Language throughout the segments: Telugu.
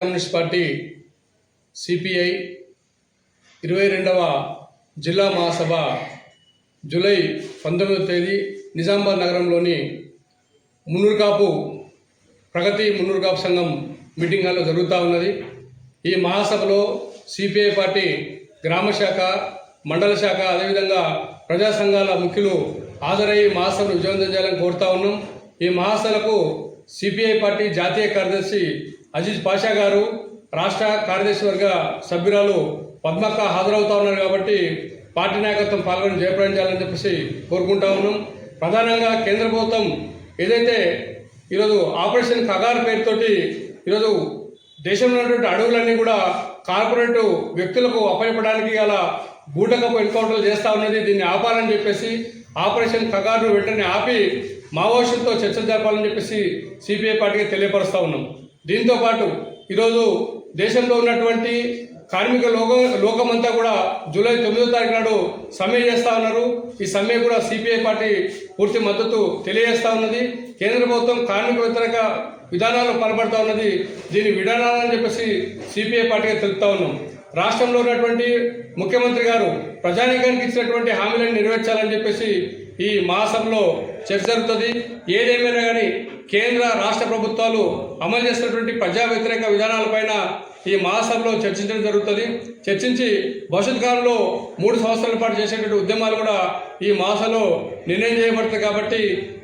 కమ్యూనిస్ట్ పార్టీ సిపిఐ ఇరవై రెండవ జిల్లా మహాసభ జూలై పంతొమ్మిదవ తేదీ నిజామాబాద్ నగరంలోని మున్నూరుకాపు ప్రగతి మున్నూరుకాపు సంఘం మీటింగ్ హాల్లో జరుగుతూ ఉన్నది. ఈ మహాసభలో సిపిఐ పార్టీ గ్రామ శాఖ మండల శాఖ అదేవిధంగా ప్రజా సంఘాల ముఖ్యులు హాజరై మహాసభను విజయవంతం చేయాలని కోరుతా ఉన్నాం. ఈ మహాసభలకు సిపిఐ పార్టీ జాతీయ కార్యదర్శి అజీజ్ పాషా గారు రాష్ట్ర కార్యదర్శి వర్గ సభ్యురాలు పద్మక్క హాజరవుతా ఉన్నారు కాబట్టి పార్టీ నాయకత్వం పాల్గొని జయప్రదం చెప్పేసి కోరుకుంటా ఉన్నాం. ప్రధానంగా కేంద్ర ప్రభుత్వం ఏదైతే ఈరోజు ఆపరేషన్ కగార్ పేరుతోటి ఈరోజు దేశంలో ఉన్నటువంటి అడవులన్నీ కూడా కార్పొరేట్ వ్యక్తులకు అప్పయపడానికి గల బూటకపు ఎన్కౌంటర్లు చేస్తూ ఉన్నది దీన్ని ఆపాలని చెప్పేసి ఆపరేషన్ కగారును వెంటనే ఆపి మావోయిస్టులతో చర్చలు జరపాలని చెప్పేసి సిపిఐ పార్టీకి తెలియపరుస్తూ ఉన్నాం. దీంతో పాటు ఈరోజు దేశంలో ఉన్నటువంటి కార్మిక లోక లోకమంతా కూడా జూలై తొమ్మిదో తారీఖు నాడు సమ్మె చేస్తా ఉన్నారు. ఈ సమ్మె కూడా సిపిఐ పార్టీ పూర్తి మద్దతు తెలియజేస్తా ఉన్నది. కేంద్ర ప్రభుత్వం కార్మిక వ్యతిరేక విధానాలు పాల్పడుతూ ఉన్నది. దీని విధానాలని చెప్పేసి సిపిఐ పార్టీగా తెలుపుతా ఉన్నాం. రాష్ట్రంలో ఉన్నటువంటి ముఖ్యమంత్రి గారు ప్రజానీకానికి ఇచ్చినటువంటి హామీలను నెరవేర్చాలని చెప్పేసి ఈ మహాసభలో చర్చ జరుగుతుంది. ఏదేమైనా కానీ కేంద్ర రాష్ట్ర ప్రభుత్వాలు అమలు చేస్తున్నటువంటి ప్రజా వ్యతిరేక విధానాలపైన ఈ మహాసభలో చర్చించడం జరుగుతుంది. చర్చించి భవిష్యత్ కాలంలో మూడు సంవత్సరాల పాటు చేసేటువంటి ఉద్యమాలు కూడా ఈ మహాసభలో నిర్ణయం చేయబడుతుంది కాబట్టి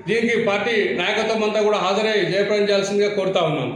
దీనికి పార్టీ నాయకత్వం అంతా కూడా హాజరై జయప్రదం చేయాల్సిందిగా కోరుతా ఉన్నాం